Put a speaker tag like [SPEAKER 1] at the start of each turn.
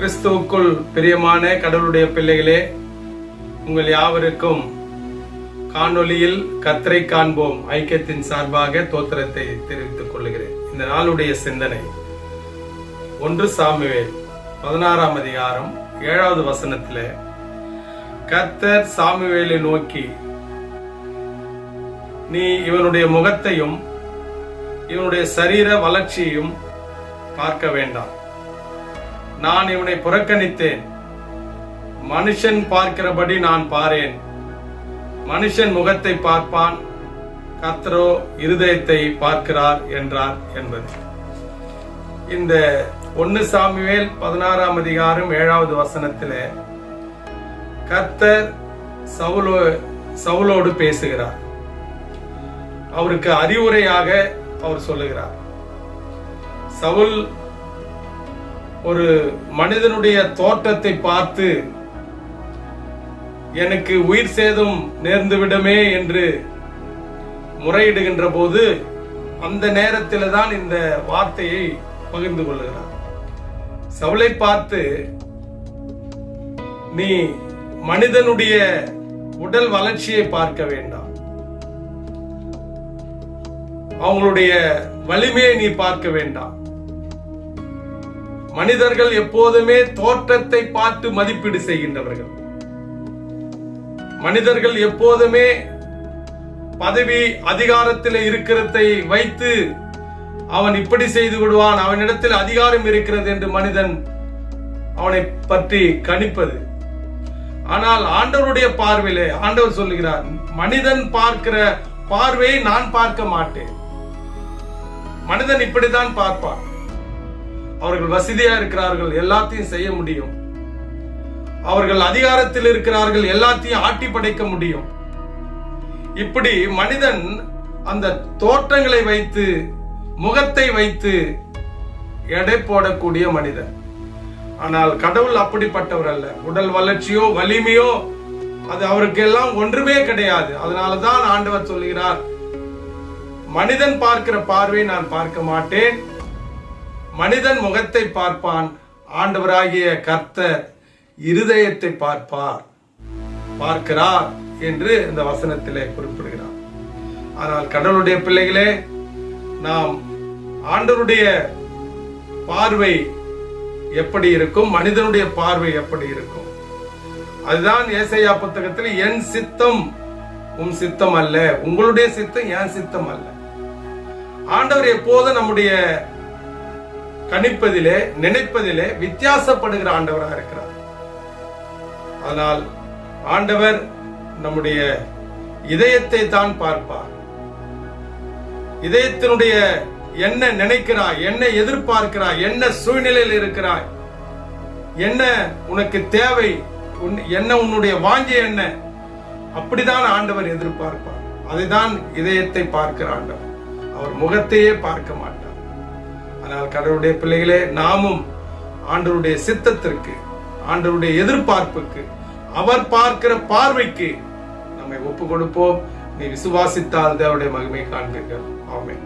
[SPEAKER 1] கிறிஸ்துவுக்குள் பிரியமான கடவுளுடைய பிள்ளைகளே உங்கள் யாவருக்கும் காணொளியில் கத்தரை காண்போம் ஐக்கியத்தின் சார்பாக தோத்திரத்தை தெரிவித்துக் கொள்கிறேன். இந்த நாளுடைய சிந்தனை ஒன்று சாமுவேல் பதினாறாம் அதிகாரம் ஏழாவது வசனத்தில் கர்த்தர் சாமுவேலை நோக்கி நீ இவனுடைய முகத்தையும் இவனுடைய சரீர வளர்ச்சியையும் பார்க்க வேண்டாம். நான் இவனை புறக்கணித்தேன். மனுஷன் பார்க்கிறபடி நான் பாரேன். மனுஷன் முகத்தை பார்ப்பான். கத்தரோ இருதயத்தை பார்க்கிறார் என்றார் என்பது. இந்த ஒன்னு சாமிவேல் பதினாறாம் அதிகாரம் ஏழாவது வசனத்தில் கர்த்தர் சவுலோ சவுலோடு பேசுகிறார். அவருக்கு அறிவுரையாக அவர் சொல்லுகிறார். சவுல் ஒரு மனிதனுடைய தோற்றத்தை பார்த்து எனக்கு உயிர் சேதம் நேர்ந்துவிடுமே என்று முறையிடுகின்ற போது அந்த நேரத்தில் தான் இந்த வார்த்தையை பகிர்ந்து கொள்ளுகிறார். சவுளை பார்த்து நீ மனிதனுடைய உடல் வளர்ச்சியை பார்க்க வேண்டாம். அவங்களுடைய வலிமையை நீ பார்க்க வேண்டாம். மனிதர்கள் எப்போதுமே தோற்றத்தை பார்த்து மதிப்பீடு செய்கின்றவர்கள். மனிதர்கள் எப்போதுமே பதவி அதிகாரத்தில் இருக்கிறதை வைத்து அவன் இப்படி செய்து விடுவான் அவனிடத்தில் அதிகாரம் இருக்கிறது என்று மனிதன் அவனை பற்றி கணிப்பது. ஆனால் ஆண்டவருடைய பார்வையிலே ஆண்டவர் சொல்லுகிறார் மனிதன் பார்க்கிற பார்வையை நான் பார்க்க மாட்டேன். மனிதன் இப்படித்தான் பார்ப்பான். அவர்கள் வசதியா இருக்கிறார்கள் எல்லாத்தையும் செய்ய முடியும். அவர்கள் அதிகாரத்தில் இருக்கிறார்கள் எல்லாத்தையும் ஆட்டி படைக்க முடியும். இப்படி மனிதன் அந்த தோற்றங்களை வைத்து முகத்தை வைத்து எடை போடக்கூடிய மனிதன். ஆனால் கடவுள் அப்படிப்பட்டவர் அல்ல. உடல் வளர்ச்சியோ வலிமையோ அது அவருக்கு எல்லாம் ஒன்றுமே கிடையாது. அதனாலதான் ஆண்டவர் சொல்கிறார் மனிதன் பார்க்கிற பார்வை நான் பார்க்க மாட்டேன். மனிதன் முகத்தை பார்ப்பான். ஆண்டவராகிய கர்த்தர் இருதயத்தை பார்ப்பார். பார்க்கிறார் என்று இந்த வசனத்திலே குறிப்பிடுகிறார். ஆனால் கடவுளுடைய பிள்ளைகளே நாம் ஆண்டவருடைய பார்வை எப்படி இருக்கும்? மனிதனுடைய பார்வை எப்படி இருக்கும்? அதுதான் ஏசையா புத்தகத்தில் என் சித்தம் உன் சித்தம் அல்ல. உங்களுடைய சித்தம் என் சித்தம் அல்ல. ஆண்டவர் எப்போதும் நம்முடைய கணிப்பதிலே நினைப்பதிலே வித்தியாசப்படுகிற ஆண்டவராக இருக்கிறார். அதனால் ஆண்டவர் நம்முடைய இதயத்தை தான் பார்ப்பார். இதயத்தினுடைய என்ன நினைக்கிறாய் என்ன எதிர்பார்க்கிறாய் என்ன சூழ்நிலையில் இருக்கிறாய் என்ன உனக்கு தேவை உன்- என்ன உன்னுடைய வாஞ்சை என்ன அப்படிதான் ஆண்டவர் எதிர்பார்ப்பார். அதைதான் இதயத்தை பார்க்கிற ஆண்டவர். அவர் முகத்தையே பார்க்க மாட்டார். ஆனால் கடவுளுடைய பிள்ளைகளே நாமும் ஆண்டவருடைய சித்தத்திற்கு ஆண்டவருடைய எதிர்பார்ப்புக்கு அவர் பார்க்கிற பார்வைக்கு நம்மை ஒப்பு கொடுப்போம் நீ விசுவாசித்தால் தேவனுடைய மகிமை காண்பீர்கள். ஆமென்.